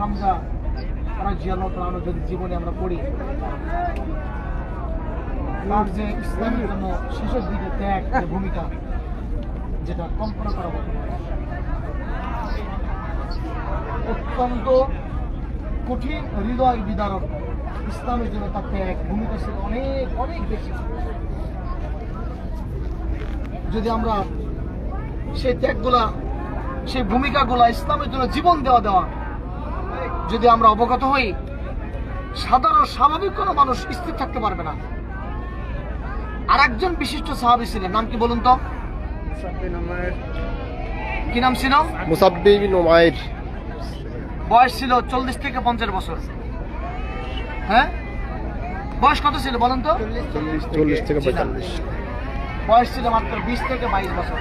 হামজা রাজিয়াল্লাহু যদি জীবনে আমরা পড়ি, তার যে ইসলামের জন্য শেষের দিকে ত্যাগ ভূমিকা, যেটা কল্পনা করা মতো অত্যন্ত কঠিন হৃদয় বিদারক ইসলামের জন্য তার ত্যাগ, ভূমিকা ছিল অনেক অনেক বেশি। যদি আমরা সেই ত্যাগগুলা, সেই ভূমিকাগুলা ইসলামের জন্য জীবন দেওয়া দেওয়া যদি আমরা অবগত হই সাধারণ স্বাভাবিক কোনো মানুষ স্থির থাকতে পারবে না। আর একজন বিশিষ্ট সাহাবি ছিলেন নাম কি বলুন তো? কি নাম ছিল? মুসাব্বি বয়স ছিল চল্লিশ থেকে পঞ্চাশ বছর। হ্যাঁ? বয়স কত ছিল বলুন তো? চল্লিশ থেকে পঁয়তাল্লিশ। বয়স ছিল মাত্র বিশ থেকে বাইশ বছর।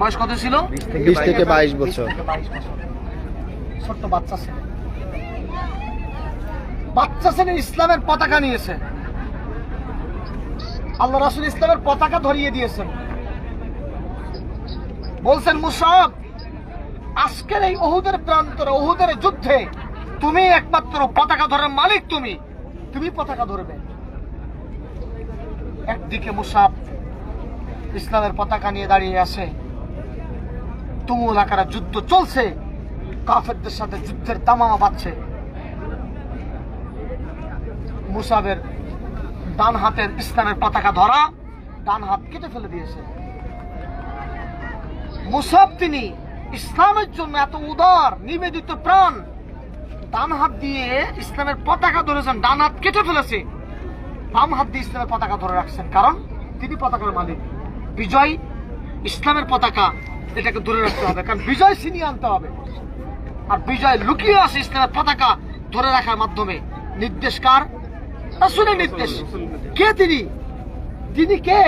বয়স কত ছিল? বিশ থেকে বাইশ বছর। থেকে বাইশ বছর। ছোট্ট বাচ্চা ছেলে। বাচ্চা ছেলে ইসলামের পতাকা নিয়েছে। আল্লাহ রাসুল ইসলামের পতাকা ধরিয়ে দিয়েছেন। বলছেন মুসাব আজকের এই ওহুদের প্রান্তরে ওহুদের যুদ্ধে তুমি একমাত্র পতাকা ধরার মালিক তুমি। তুমি পতাকা ধরবে। একদিকে মুসাব ইসলামের পতাকা নিয়ে দাঁড়িয়ে আছে। তুমুল আকারে যুদ্ধ চলছে। কাফেরদের সাথে যুদ্ধের তামামা বাজছে মুসাবের ডান হাতের ইসলামের পতাকা ধরা, ডান হাত কেটে ফেলে দিয়েছে। মুসাব তিনি ইসলামের জন্য এত উদার, নিবেদিত প্রাণ। ডান হাত দিয়ে ইসলামের পতাকা ধরেছেন, ডান হাত কেটে ফেলেছে। বাম হাত দিয়ে ইসলামের পতাকা ধরে রাখছেন। কারণ তিনি পতাকার মালিক। বিজয়, ইসলামের পতাকা, এটাকে ধরে রাখতে হবে। কারণ বিজয় ছিনিয়ে আনতে হবে। আর বিজয় লুকিয়ে আছে ইসলামের পতাকা ধরে রাখার মাধ্যমে। নির্দেশ কার? রাসূলের নির্দেশ। কে তিনি? তিনি কে?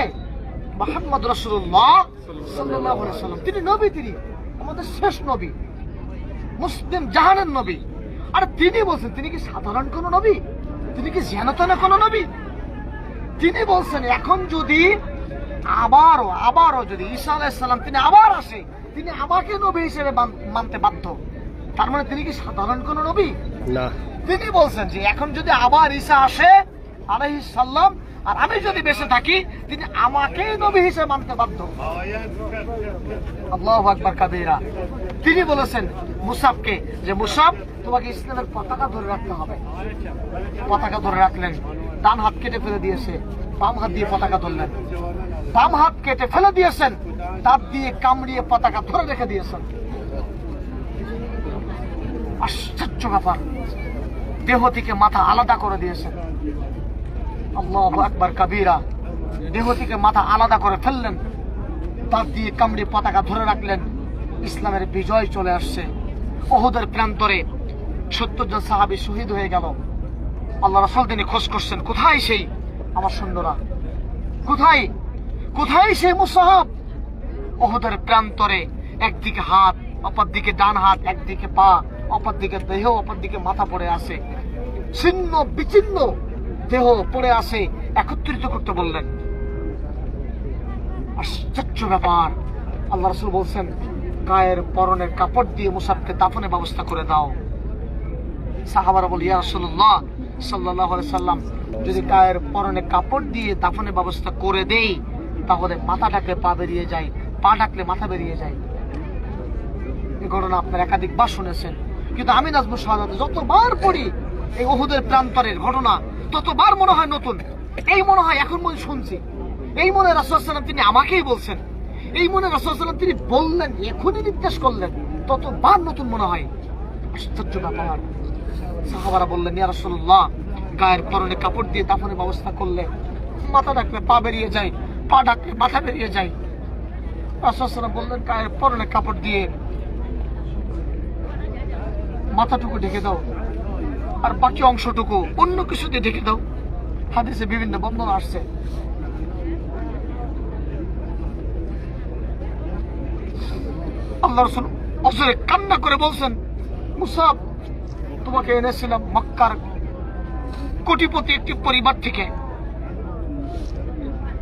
মোহাম্মদ রসুল্লাহ তিনি নবী তিনি। আমাদের শেষ নবী। মুসলিম জাহানের নবী। আর তিনি বলছেন, তিনি কি সাধারণ কোন নবী? তিনি কি জেনতনা কোন নবী? তিনি বলছেন, এখন যদি আবারও আবারও যদি ঈসা আলাইসাল্লাম তিনি আবার আসে, তিনি আমাকে নবী হিসেবে মানতে বাধ্য। তার মানে তিনি কি সাধারণ কোন নবী? না। তিনি বলছেন যে এখন যদি আবার ঈসা আসে আলাইহিস সাল্লাম আর আমি যদি বেঁচে থাকি তিনি আমাকে নবী হিসেবে মানতে বাধ্য। আল্লাহ আকবার কাবিরা। তিনি বলেছেন মুসাফকে যে মুসাফ তোমাকে ইসলামের পতাকা ধরে রাখতে হবে। পতাকা ধরে রাখলেন। ডান হাত কেটে ফেলে দিয়েছে। বাম হাত দিয়ে পতাকা ধরলেন। বাম হাত কেটে ফেলে দিয়েছেন। দাঁত দিয়ে কামড়িয়ে পতাকা ধরে রেখে দিয়েছেন। আশ্চর্য ব্যাপার দেহ থেকে মাথা আলাদা করে দিয়েছেন আল্লাহ আকবার কাবিরা। দেহ থেকে মাথা আলাদা করে ফেললেন। দাঁত দিয়ে কামড়ে পতাকা ধরে রাখলেন। ইসলামের বিজয় চলে আসছে। ওহুদের প্রান্তরে সত্তর জন সাহাবি শহীদ হয়ে গেল। আল্লাহ রসল তিনি খোঁজ করছেন, কোথায় সেই আমার সৈন্যরা? কোথায়? কোথায় সেই মুসাহাব? ওহুদের প্রান্তরে একদিকে হাত অপর দিকে ডান হাত, একদিকে পা। অপর দিকে দেহ, অপর দিকে মাথা পড়ে আছে ছিন্ন, বিচ্ছিন্ন দেহ পড়ে আছে একত্রিত করতে বললেন। আশ্চর্য ব্যাপার। আল্লাহ রসুল বলছেন, গায়ের পরনের কাপড় দিয়ে মুসাবকে দাফনের ব্যবস্থা করে দাও। সাহাবারা বলি, ইয়া সাল্লাল্লাহু সাল্লাম, যদি গায়ের পরনে কাপড় দিয়ে দাফনের ব্যবস্থা করে দেই, তাহলে মাথা ঢাকলে পা বেরিয়ে যায়, পা ঢাকলে মাথা বেরিয়ে যায়। এই ঘটনা আপনার একাধিকবার শুনেছেন। কিন্তু আমি নাজমুল শাহাদ যতবার পড়ি এই ওহুদের প্রান্তরের ঘটনা, ততবার মনে হয় নতুন। এই মনে হয় এখন মনে শুনছি। এই মনে রাসুলাম তিনি আমাকেই বলছেন। এই মনে রাসুলাম তিনি বললেন, এখনই নির্দেশ করলেন, ততবার নতুন মনে হয়। আশ্চর্য ব্যাপার। সাহাবারা বললেন, ইয়া রাসূলুল্লাহ, গায়ের পরনে কাপড় দিয়ে দাফনের ব্যবস্থা করলে মাথা ডাকলে পা বেরিয়ে যায়, পা ডাকলে মাথা বেরিয়ে যায়। রাসূল বললেন, গায়ের পরনে কাপড় দিয়ে মাথাটুকু ঢেকে দাও। আর বাকি অংশটুকু অন্য কিছু দিয়ে ঢেকে দাও। হাদিসে বিভিন্ন বন্ধন আসছে। আল্লাহ রসুল অসরে কান্না করে বলছেন মুসাব তোমাকে এনেছিলাম মক্কার কোটিপতি একটি পরিবার থেকে।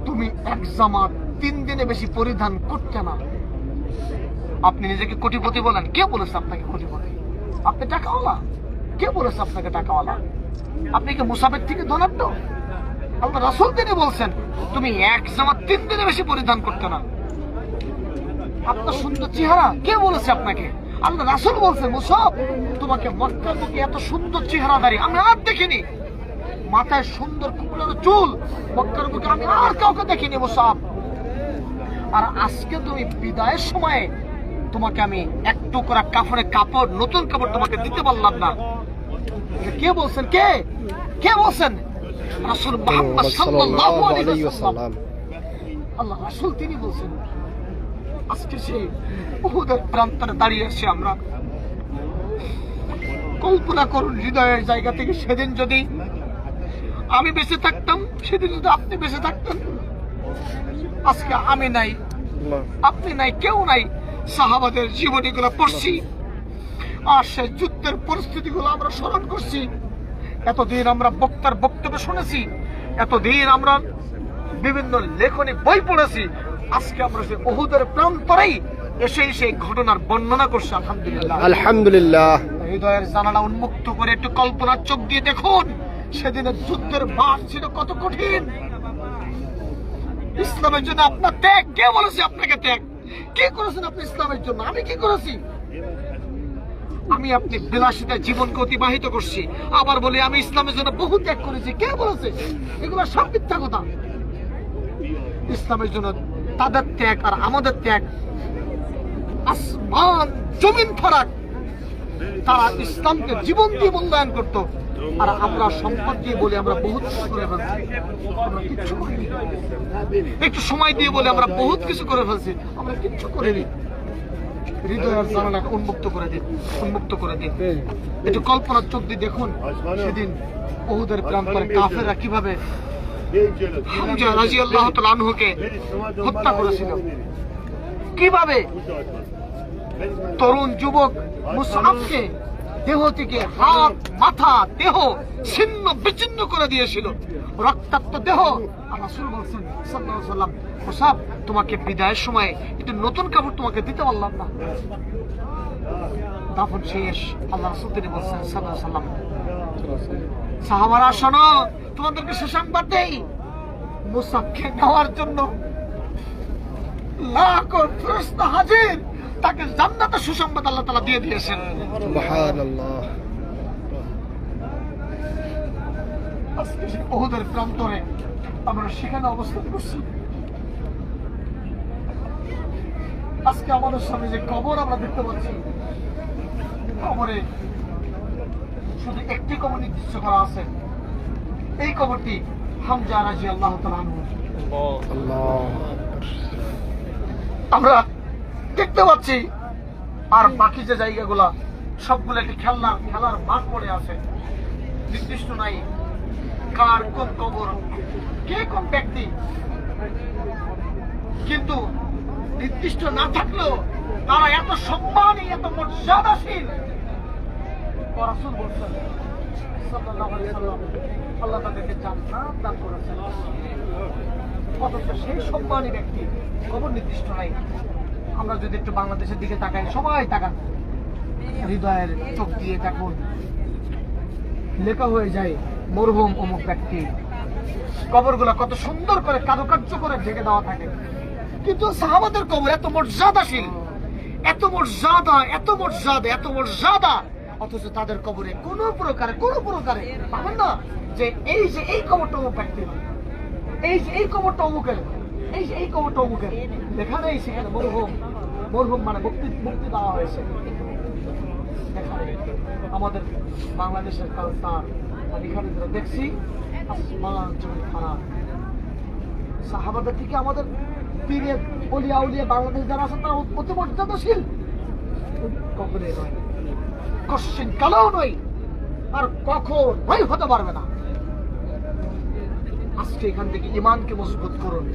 তুমি এক জামা তিন দিনে বেশি পরিধান করতে না। আপনি নিজেকে কোটিপতি বলেন। কে বলেছে আপনাকে কোটিপতি? আপনি টাকাওয়ালা। কে বলেছে আপনাকে টাকাওয়ালা? আপনি কি মুসাফের থেকে ধনাঢ্য? আল্লাহ রাসুল তিনি বলছেন, তুমি এক জামা তিন দিনে বেশি পরিধান করতে না। আপনার সুন্দর চেহারা, কে বলেছে আপনাকে? আল্লাহ রাসুল বলছেন মুসাফ তোমাকে মক্কার মুখে এত সুন্দর চেহারা দাঁড়িয়ে আমি আর দেখিনি। মাথায় সুন্দর কুকুরের চুল, মক্কার মুখে আমি আর কাউকে দেখিনি মুসাফ আর আজকে তুমি বিদায়ের সময়ে তোমাকে আমি এক টুকরা কাপড়ের কাপড় নতুন কাপড় তোমাকে দিতে পারলাম না। কে বলছেন? কে? কে বলছেন? রাসূল মুহাম্মদ সাল্লাল্লাহু আলাইহি ওয়াসাল্লাম। আল্লাহ রাসূল তিনি বলছেন আজকে সেই উহুদের প্রান্তরে দাঁড়িয়ে আছি আমরা কল্পনা করুন হৃদয়ের জায়গা থেকে সেদিন যদি আমি বেঁচে থাকতাম সেদিন যদি আপনি বেঁচে থাকতেন আজকে আমি নাই আপনি নাই কেউ নাই সাহাবাদের জীবনীগুলো পড়ছি। আর সে যুদ্ধের পরিস্থিতিগুলো আমরা স্মরণ করছি। এতদিন আমরা বক্তার বক্তব্য শুনেছি। এতদিন আমরা বিভিন্ন লেখনী বই পড়েছি। আজকে আমরা সে বহুদের প্রান্তরেই এসে সেই ঘটনার বর্ণনা করছি আলহামদুলিল্লাহ। আলহামদুলিল্লাহ। হৃদয়ের জানালা উন্মুক্ত করে একটু কল্পনার চোখ দিয়ে দেখুন সেদিনের যুদ্ধের মাঠ ছিল কত কঠিন। ইসলামের জন্য আপনার ত্যাগ কে বলেছে আপনাকে ত্যাগ? কে করেছেন আপনি ইসলামের জন্য? আমি কি করেছি? আমি আপনি বিলাসিতা জীবনকে অতিবাহিত করছি। আবার বলি, আমি ইসলামের জন্য বহু ত্যাগ করেছি। কে বলেছে? এগুলো সব মিথ্যা কথা। ইসলামের জন্য তাদের ত্যাগ আর আমাদের ত্যাগ। আসমান, জমিন, ফারাক। তারা ইসলামকে জীবন দিয়ে মূল্যায়ন করত। আর আমরা সম্পদ দিয়ে বলে আমরা বহুত কিছু করে ফেলছি। একটু সময় দিয়ে বলে আমরা বহুত কিছু করে ফেলছি। আমরা কিচ্ছু করিনি। উন্মুক্ত করে উন্মুক্ত করে একটু কল্পনার চোখ দিয়ে দেখুন বহুদের আনহুকে হত্যা করেছিল। কীভাবে তরুণ যুবক মুসাফকে দেহ থেকে হাত, মাথা, দেহ ছিন্ন, বিচ্ছিন্ন করে দিয়েছিল। রক্তাক্ত দেহ মুসাফ তোমাকে বিদায়ের সময় একটু নতুন কাপড় তোমাকে দিতে পারলাম না। দাফন শেষ, আল্লাহ রাসূল তিনি বলছেন সাল্লাম সাহাবারা, শোনো, তোমাদেরকে সুসংবাদ দেই। মুসাফকে নেওয়ার জন্য লাখ ফেরেশতা হাজির। তাকে জান্নাতের সুসংবাদ আল্লাহ তাআলা দিয়ে দিয়েছেন। আজকে সেই বহুদের প্রান্তরে আমরা সেখানে অবস্থান করছি। আজকে আমাদের সামনে যে কবর আমরা দেখতে পাচ্ছি কবরে শুধু একটি কবর নির্দিষ্ট করা আছে। এই কবরটি হামজা রাজি আল্লাহ আমরা দেখতে পাচ্ছি। আর বাকি যে জায়গাগুলা, সবগুলো একটি খেলনার খেলার মাঠ পড়ে আছে। নির্দিষ্ট নাই। কার কোন কবর, কে কোন ব্যক্তি। কিন্তু নির্দিষ্ট না থাকলেও তারা এত সম্মানী, এত মর্যাদাশীল। রাসূল আল্লাহ তাদেরকে অথচ সেই সম্মানী ব্যক্তি খবর নির্দিষ্ট নাই। আমরা যদি একটু বাংলাদেশের দিকে তাকাই, সবাই তাকান। হৃদয়ের চোখ দিয়ে দেখুন। লেখা হয়ে যায়, মরহুম অমুক ব্যক্তি। কবরগুলো কত সুন্দর করে কারুকার্য করে ঢেকে দেওয়া থাকে। কিন্তু সাহাবাদের কবর এত মর্যাদাশীল। এত মর্যাদা এত মর্যাদা এত মর্যাদা। অথচ তাদের কবরে কোন প্রকারে কোন প্রকারে পাবেন না যে এই যে এই কবরটা অমুক ব্যক্তির। এই যে এই কবরটা অমুকের। এই যে এই কবরটা অমুকের। লেখা নেই সেখানে মরহুম মরহুম মানে মুক্তি মুক্তি দেওয়া হয়েছে। আমাদের বাংলাদেশের কালচার, আমি এখানে যেটা দেখছি, আসমান সাহাবাদের থেকে আমাদের পীরের অলিয়া উলিয়া বাংলাদেশ যারা আছেন তারা অতি মর্যাদাশীল কখনোই নয়। কশ্চিন কালেও নয়। আর কখনোই হতে পারবে না। আজকে এখান থেকে, ইমানকে মজবুত করুন।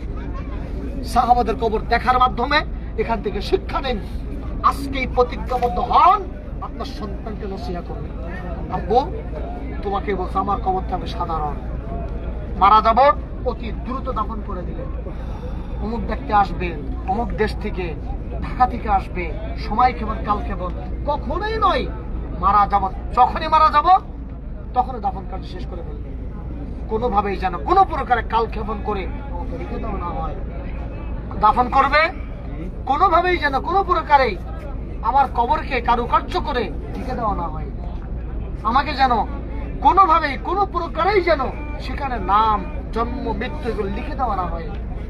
সাহাবাদের কবর দেখার মাধ্যমে এখান থেকে শিক্ষা নেন। আজকেই প্রতিজ্ঞাবদ্ধ হন, আপনার সন্তানকে নসিহা করবেন আব্বু, তোমাকে বলছে, আমার কবরটা আমি সাধারণ। মারা যাব, অতি দ্রুত দাফন করে দিলেন। অমুক ব্যক্তি আসবে, অমুক দেশ থেকে, ঢাকা থেকে আসবে, সময় কেমন, কাল কেমন, কখনোই নয়। মারা যাব, যখনই মারা যাব, তখনই দাফন কাজ শেষ করে ফেলবে। কোনোভাবেই যেন কোনো প্রকারে কালক্ষেপণ করে না হয় দাফন করবে। কোনোভাবেই যেন কোনো প্রকারেই আমার কবরকে কারুকার্য করে ঢেকে দেওয়া না হয়। আমাকে যেন কোনোভাবেই কোনো প্রকারেই যেন সেখানে নাম জন্ম মৃত্যু এগুলো লিখে দেওয়া না হয়।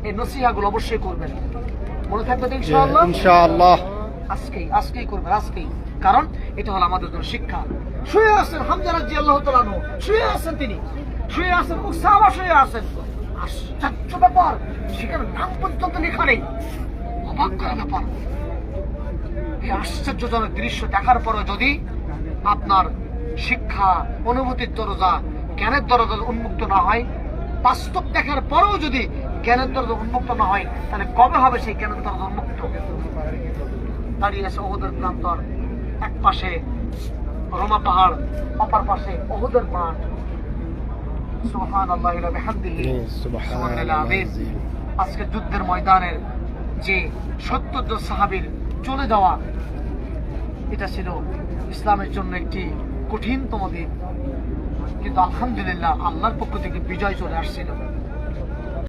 এই নসিহাগুলো অবশ্যই করবেন। মনে থাকবে ইনশাআল্লাহ? আজকেই আজকেই করবেন আজকেই। কারণ এটা হলো আমাদের জন্য শিক্ষা। শুয়ে আছেন হামজা রাজি আল্লাহ তালানু শুয়ে আছেন তিনি। শুয়ে আছেন উসামা শুয়ে আছেন আশ্চর্য ব্যাপার, সেখানে নাম পর্যন্ত লেখা নেই। অবাক করা ব্যাপার। এই আশ্চর্যজনক দৃশ্য দেখার পরে যদি আপনার শিক্ষা, অনুভূতির দরজা জ্ঞানের দরজা উন্মুক্ত না হয়, বাস্তব দেখার পরেও যদি জ্ঞানের দরজা উন্মুক্ত না হয়, তাহলে কবে হবে সেই জ্ঞানের দরজা উন্মুক্ত? দাঁড়িয়ে আছে ওহুদের প্রান্তর। এক পাশে রোমা পাহাড়, অপর পাশে ওহুদের মাঠ। আজকে যুদ্ধের ময়দানের যে সত্তর সাহাবীর চলে যাওয়া এটা ছিল ইসলামের জন্য একটি কঠিনতম দিন। কিন্তু আলহামদুলিল্লাহ আল্লাহর পক্ষ থেকে বিজয় চলে আসছিল।